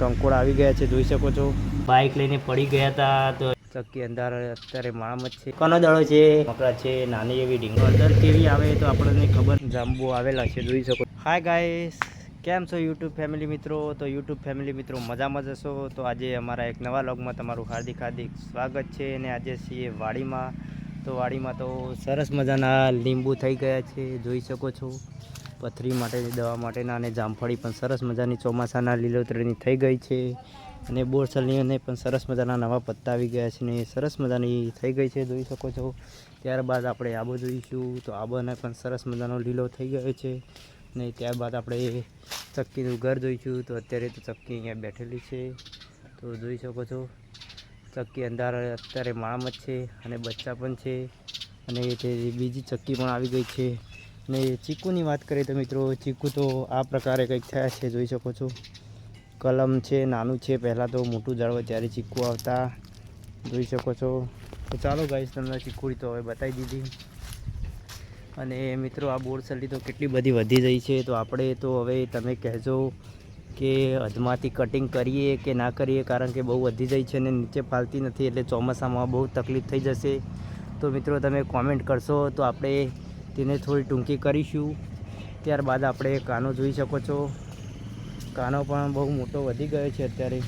કંકોડ આવી ગયા છે જોઈ શકો છો. બાઇક લઈને પડી ગયા હતા તો ચક્કી અંદર અત્યારે માણસ છે. કનો દડો છે? મકડા છે નાની એવી ઢીંગો અંદર કેવી આવે તો આપણને ખબર. જાંબુ આવેલા છે જોઈ શકો. હાય ગાઈસ કેમ છો યુટ્યુબ ફેમિલી મિત્રો? તો યુટ્યુબ ફેમિલી મિત્રો મજામાં જશો તો આજે અમારા એક નવા લોગમાં તમારું હાર્દિક હાર્દિક સ્વાગત છે. અને આજે છીએ વાડીમાં. તો વાડીમાં તો સરસ મજાના લીંબુ થઈ ગયા છે જોઈ શકો છો. પથરી માટે, દવા માટેના અને જામફળી પણ સરસ મજાની ચોમાસાના લીલોતરીની થઈ ગઈ છે. અને બોરસલની અને પણ સરસ મજાના નવા પત્તા આવી ગયા છે ને સરસ મજાની થઈ ગઈ છે, જોઈ શકો છો. ત્યારબાદ આપણે આબો જોઈશું, તો આબોને પણ સરસ મજાનો લીલો થઈ ગયો છે. ને ત્યારબાદ આપણે ચક્કીનું ઘર જોઈશું, તો અત્યારે તો ચક્કી અહીંયા બેઠેલી છે. તો જોઈ શકો છો, ચક્કી અંદર અત્યારે માણસ છે અને બચ્ચા પણ છે. અને તે બીજી ચક્કી પણ આવી ગઈ છે. ને ચીકુની વાત કરીએ તો મિત્રો, ચીકુ તો આ પ્રકારે કંઈક થયા છે, જોઈ શકો છો. કલમ છે, નાનું છે, પહેલાં તો મોટું ઝાડવા ત્યારે ચીકુ આવતા, જોઈ શકો છો. તો ચાલો ગાઈશ તમને ચીકુડી તો હવે બતાવી દીધી. અને મિત્રો, આ બોરસલી તો કેટલી બધી વધી ગઈ છે. તો આપણે તો હવે તમે કહેજો કે અધમાંથી કટિંગ કરીએ કે ના કરીએ, કારણ કે બહુ વધી જાય છે અને નીચે ફાલતી નથી, એટલે ચોમાસામાં બહુ તકલીફ થઈ જશે. તો મિત્રો, તમે કોમેન્ટ કરશો તો આપણે તેને થોડી ટૂંકી કરીશું. ત્યારબાદ આપણે કાનો જોઈ શકો છો. કાનો પણ બહુ મોટો વધી ગયો છે અત્યારે.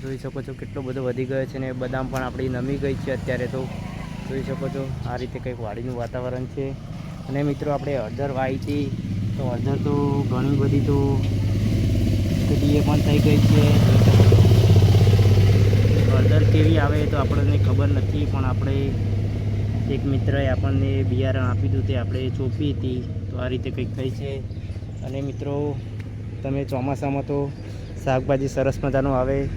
જોઈ શકો છો કેટલો બધો વધી ગયો છે ને બદામ પણ આપણી નમી ગઈ છે અત્યારે તો. જોઈ શકો છો આ રીતે કંઈક વાડીનું વાતાવરણ છે. અને મિત્રો આપણે હળદર વાઈ હતી. તો હળદર તો ઘણી બધી તો એ પણ થઈ ગઈ છે. હળદર કેવી આવે તો આપણને ખબર નથી, પણ આપણે એક મિત્રએ આપણને બિયારણ આપી દીધું તે આપણે ચોપી હતી. તો આ રીતે કંઈક થઈ છે. અને મિત્રો, તમે ચોમાસામાં તો શાકભાજી સરસ મજાનું આવે.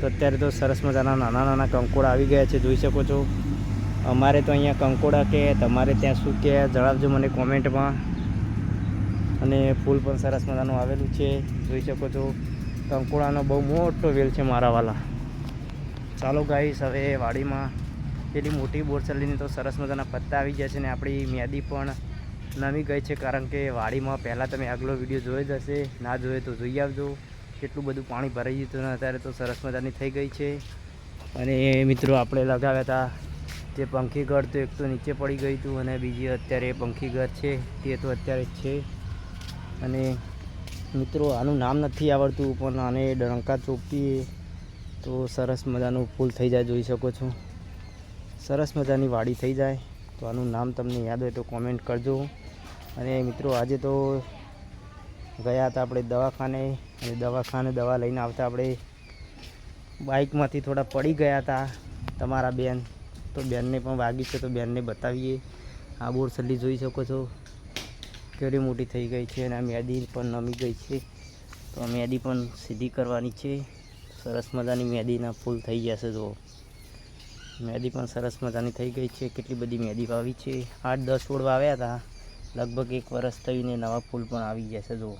તો અત્યારે તો સરસ મજાના નાના નાના કંકોડા આવી ગયા છે, જોઈ શકો છો. અમારે તો અહીંયા કંકોડા કે, તમારે ત્યાં શું કે, જણાવજો મને કોમેન્ટમાં. અને ફૂલ પણ સરસ મજાનું આવેલું છે, જોઈ શકો છો. કંકોડાનો બહુ મોટો વેલ છે મારા વાલા. ચાલો ગાઈશ હવે વાડીમાં પેલી મોટી બોરસલીની તો સરસ મજાના પત્તા આવી ગયા છે ને આપણી મેદી પણ નમી ગઈ છે, કારણ કે વાડીમાં પહેલાં તમે આગલો વીડિયો જોઈ જ હશે. ના જોઈએ તો જોઈ આવજો. કેટલું બધું પાણી ભરાઈ ગયું ને અત્યારે તો સરસ મજાની થઈ ગઈ છે. અને મિત્રો આપણે લગાવ્યા હતા જે પંખી ઘર તો એક તો નીચે પડી ગયું હતું અને બીજી અત્યારે પંખી ઘર છે, તે તો અત્યારે છે. અને મિત્રો આનું નામ નથી આવડતું, પણ આને ડંકા ચોપીએ તો સરસ મજાનું ફૂલ થઈ જાય, જોઈ શકો છો. સરસ મજાની વાડી થઈ જાય. તો આનું નામ તમને યાદ હોય તો કોમેન્ટ કરજો. અને મિત્રો, આજે તો ગયા હતા આપણે દવાખાને. અને દવાખાને દવા લઈને આવતા આપણે બાઇકમાંથી થોડા પડી ગયા હતા તમારા બેન. તો બેનને પણ વાગી છે, તો બેનને બતાવીએ. આ બોરસલી જોઈ શકો છો. કેવી મોટી થઈ ગઈ છે અને આ મેદી પણ નમી ગઈ છે. તો મેદી પણ સીધી કરવાની છે. સરસ મજાની મેદીના ફૂલ થઈ જશે જો મેદી પણ સરસ મજાની થઈ ગઈ છે. કેટલી બધી મેદી વાવી છે. આઠ દસ છોડ વાવ્યા હતા. લગભગ એક વરસ થઈને નવા ફૂલ પણ આવી જશે જુઓ.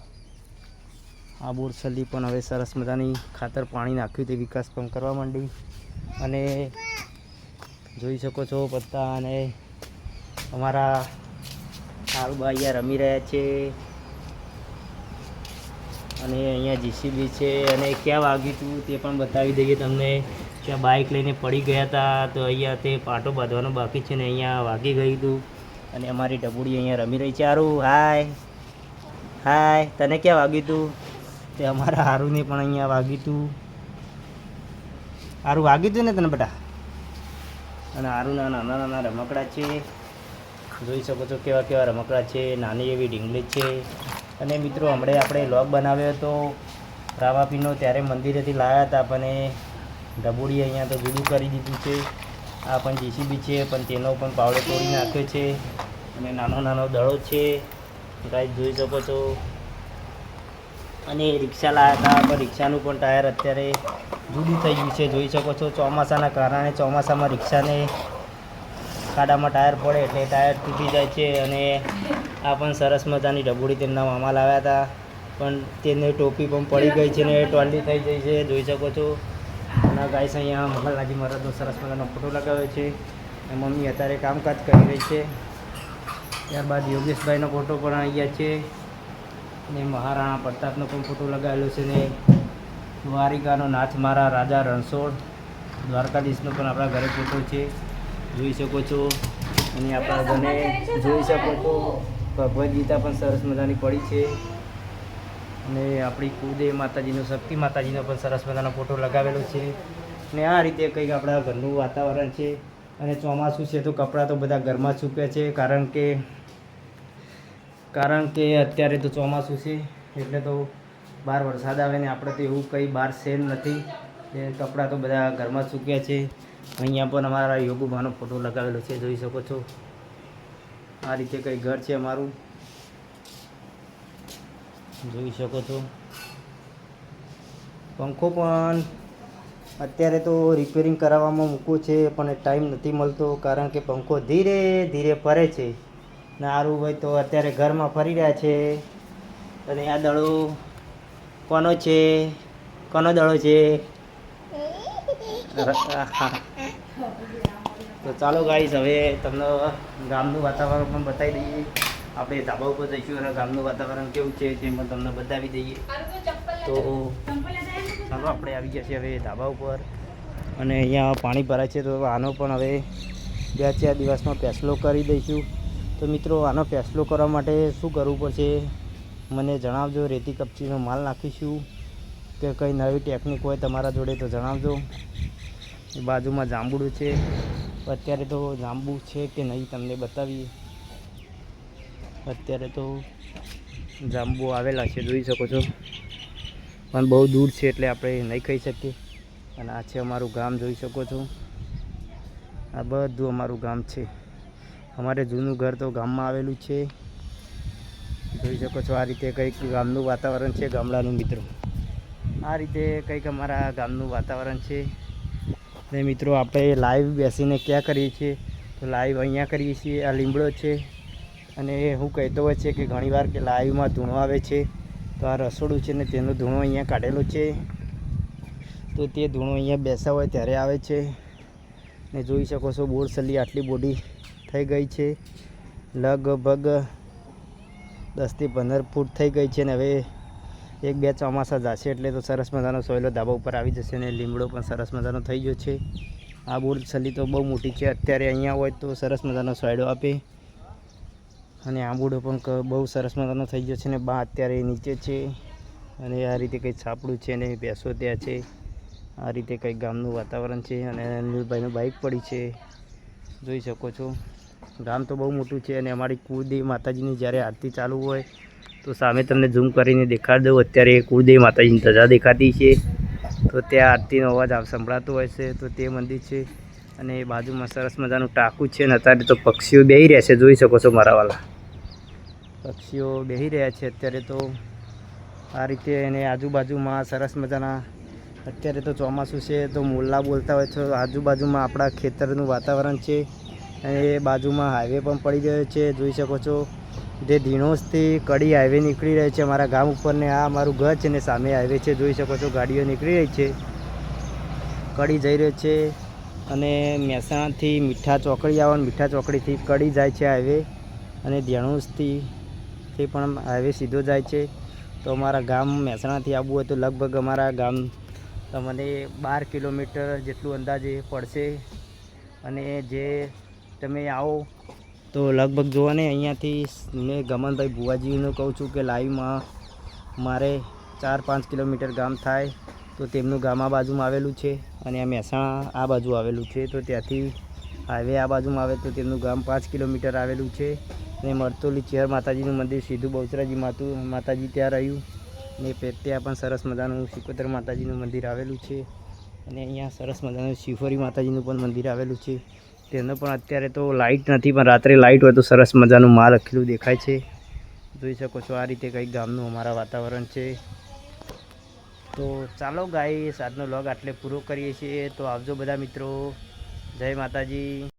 આ બોરસલી પણ હવે સરસ મજાની ખાતર પાણી નાખ્યું તે વિકાસ પણ કરવા માંડી. અને જોઈ શકો છો પત્તા અને અમારા કાળુબા અહીંયા રમી રહ્યા છે. અને અહીંયા જીસીબી છે. અને ક્યાં વાગ્યું હતું તે પણ બતાવી દઈએ તમને. ત્યાં બાઇક લઈને પડી ગયા હતા, તો અહીંયા તે પાટો બાંધવાનો બાકી છે ને અહીંયા વાગી ગયું હતું. અને અમારી ડબુડી અહીંયા રમી રહી છે. હારું, હાય હાય, તને ક્યાં વાગ્યું હતું તે અમારા હારુને પણ અહીંયા વાગ્યું હતું હારું, વાગ્યું હતું ને તને બેટા? અને હારુના નાના નાના રમકડા છે. જોઈ શકો છો કેવા કેવા રમકડા છે. નાની એવી ઢીંગલી છે. અને મિત્રો, હમણાં આપણે લોગ બનાવ્યો હતો. રાવાપીનો ત્યારે મંદિરેથી લાવ્યા હતા, પણ ઢબુડી અહીંયા તો જુદું કરી દીધું છે. આ પણ જીસીબી છે, પણ તેનો પણ પાવડો તોડી નાખ્યો છે. અને નાનો નાનો દડો છે. ગાય જોઈ શકો છો. અને રિક્ષા લાવ્યા હતા, પણ રિક્ષાનું પણ ટાયર અત્યારે જુદું થઈ ગયું છે. જોઈ શકો છો, ચોમાસાના કારણે ચોમાસામાં રિક્ષાને ખાડામાં ટાયર પડે એટલે ટાયર તૂટી જાય છે. અને આ પણ સરસ મજાની ડબોડી તેમના મામા લાવ્યા હતા. પણ તેને ટોપી પણ પડી ગઈ છે ને ટોલી થઈ ગઈ છે. જોઈ શકો છો. ગાઈસ અહીંયા મંગલનાજી મહારાજનો સરસ મજાનો ફોટો લગાવ્યો છે. અને મમ્મી અત્યારે કામકાજ કરી રહી છે. ત્યારબાદ યોગેશભાઈનો ફોટો પણ અહીંયા છે. અને મહારાણા પ્રતાપનો પણ ફોટો લગાવેલો છે ને. દ્વારિકાનો નાથ મારા રાજા રણછોડ, દ્વારકાધીશનો પણ આપણા ઘરે ફોટો છે. જોઈ શકો છો. અને આપણા ઘરે જોઈ શકો છો. ભગવદ્ ગીતા પણ સરસ મજાની પડી છે. અને આપણી કુદે માતાજીનો, શક્તિ માતાજીનો પણ સરસ મજાનો ફોટો લગાવેલો છે. ને આ રીતે કંઈક આપણા ઘરનું વાતાવરણ છે. અને ચોમાસું છે તો કપડાં તો બધા ઘરમાં જ છે. કારણ કે કારણ કે અત્યારે તો ચોમાસું છે, એટલે તો બહાર વરસાદ આવે ને આપણે તો એવું કંઈ બહાર સેલ નથી. એ કપડાં તો બધા ઘરમાં સૂક્યા છે. અહીંયા પણ અમારા યોગુભાનો ફોટો લગાવેલો છે, જોઈ શકો છો. આ રીતે કંઈ ઘર છે અમારું. જોઈ શકો છો. પંખો પણ અત્યારે તો રિપેરિંગ કરાવવામાં મૂકવું છે પણ ટાઈમ નથી મળતો કારણ કે પંખો ધીરે ધીરે ફરે છે. ને આરું ભાઈ તો અત્યારે ઘરમાં ફરી રહ્યા છે. અને આ દડો કોનો છે? કોનો દડો છે? તો ચાલો ગાઈસ હવે તમને ગામનું વાતાવરણ પણ બતાવી દઈએ. આપણે ધાબા ઉપર જઈશું અને ગામનું વાતાવરણ કેવું છે તે પણ તમને બતાવી દઈએ. તો ચાલો આપણે આવી ગયા છીએ હવે ધાબા ઉપર. અને અહીંયા પાણી ભરાય છે તો આનો પણ હવે બે ચાર દિવસમાં ફેસલો કરી દઈશું. તો મિત્રો આનો ફેસલો કરવા માટે શું કરવું પડશે? મને જણાવજો રેતી કપચીનો માલ નાખીશું. કે કંઈ નવી ટેકનિક હોય તમારા જોડે તો જણાવજો. બાજુમાં જાંબુડું છે. અત્યારે તો જાંબુ છે કે નહીં તમને બતાવીએ. અત્યારે તો જાંબુ આવેલા છે, જોઈ શકો છો. પણ બહુ દૂર છે એટલે આપણે નહીં કહી શકીએ. અને આ છે અમારું ગામ, જોઈ શકો છો. આ બધું અમારું ગામ છે. અમારે જૂનું ઘર તો ગામમાં આવેલું છે. જોઈ શકો છો આ રીતે કંઈક ગામનું વાતાવરણ છે, ગામડાનું મિત્રો. આ રીતે કંઈક અમારા ગામનું વાતાવરણ છે. ને મિત્રો, આપણે લાઈવ બેસીને ક્યાં કરીએ છીએ? તો લાઈવ અહીંયા કરીએ છીએ. આ લીમડો છે. અને હું કહેતો હોય છે કે ઘણીવાર કે લાઈવમાં ધૂણો આવે છે, તો આ રસોડું છે ને તેનો ધૂણો અહીંયા કાઢેલો છે. તો તે ધૂણો અહીંયા બેસા હોય ત્યારે આવે છે. ને જોઈ શકો છો બોરસલી આટલી બોડી થઈ ગઈ છે. લગભગ દસથી પંદર ફૂટ થઈ ગઈ છે ને હવે એક બે ચોમાસા જશે એટલે તો સરસ મજાનો સોયલો ધાબા ઉપર આવી જશે ને લીમડો પણ સરસ મજાનો થઈ ગયો છે. આ બોરસલી તો બહુ મોટી છે. અત્યારે અહીંયા હોય તો સરસ મજાનો સોયડો આપે. અને આંબુડો પણ બહુ સરસ મજાનો થઈ ગયો છે ને બા અત્યારે નીચે છે. અને આ રીતે કંઈક છાપડું છે ને ભેંસો ત્યાં છે. આ રીતે કંઈક ગામનું વાતાવરણ છે અને અનિલભાઈનું બાઇક પડી છે. જોઈ શકો છો. ગામ તો બહુ મોટું છે અને અમારી કુળદેવી માતાજીની જ્યારે આરતી ચાલુ હોય તો સામે તમને ઝૂમ કરીને દેખાડી દઉં. અત્યારે કુળદેવી માતાજીની ધજા દેખાતી છે. તો ત્યાં આરતીનો અવાજ સંભળાતો હોય છે. તો તે મંદિર છે અને બાજુમાં સરસ મજાનું ટાંકું છે ને અત્યારે તો પક્ષીઓ બેહી રહેશે જોઈ શકો છો મારા વાલા. પક્ષીઓ બેહી રહ્યા છે. અત્યારે તો આ રીતે એને આજુબાજુમાં સરસ મજાના અત્યારે તો ચોમાસું છે તો મોલ્લા બોલતા હોય તો આજુબાજુમાં આપણા ખેતરનું વાતાવરણ છે અને એ બાજુમાં હાઈવે પણ પડી ગયો છે. જોઈ શકો છો જે ધીણોસથી કડી હાઈવે નીકળી રહી છે અમારા ગામ ઉપરને. આ અમારું ઘર છે ને સામે હાઈવે છે. જોઈ શકો છો ગાડીઓ નીકળી રહી છે. કડી જઈ રહ્યો છે અને મહેસાણાથી મીઠા ચોકડી આવવાનું મીઠા ચોકડીથી કડી જાય છે હાઈવે. અને ધેણુસથી તે પણ હાઈવે સીધો જાય છે. તો અમારા ગામ મહેસાણાથી આવવું હોય તો લગભગ અમારા ગામ તમને બાર કિલોમીટર જેટલું અંદાજે પડશે. અને જે તમે આવો તો લગભગ જુઓ ને, અહીંયાથી મેં ગમનભાઈ ભુવાજીનું કહું છું કે લાઈવમાં મારે ચાર પાંચ કિલોમીટર ગામ થાય તો તેમનું ગામ આ બાજુમાં આવેલું છે અને આ મહેસાણા આ બાજુ આવેલું છે. તો ત્યાંથી હાઈવે આ બાજુમાં આવે તો તેમનું ગામ પાંચ કિલોમીટર આવેલું છે. અને મરતોલી ચેર માતાજીનું મંદિર સીધું બહુચરાજી માતું માતાજી ત્યાં રહ્યું. ને ત્યાં પણ સરસ મજાનું શિકોતર માતાજીનું મંદિર આવેલું છે. અને અહીંયા સરસ મજાનું શિવફરી માતાજીનું પણ મંદિર આવેલું છે. તેનો પણ અત્યારે તો લાઇટ નથી, પણ રાત્રે લાઇટ હોય તો સરસ મજાનું માલ રખેલું દેખાય છે. જોઈ શકો છો આ રીતે કંઈક ગામનું અમારા વાતાવરણ છે. તો ચાલો ગાય આજનો લોગ આટલે પૂરો કરીએ છીએ. તો આવજો બધા મિત્રો. જય માતાજી.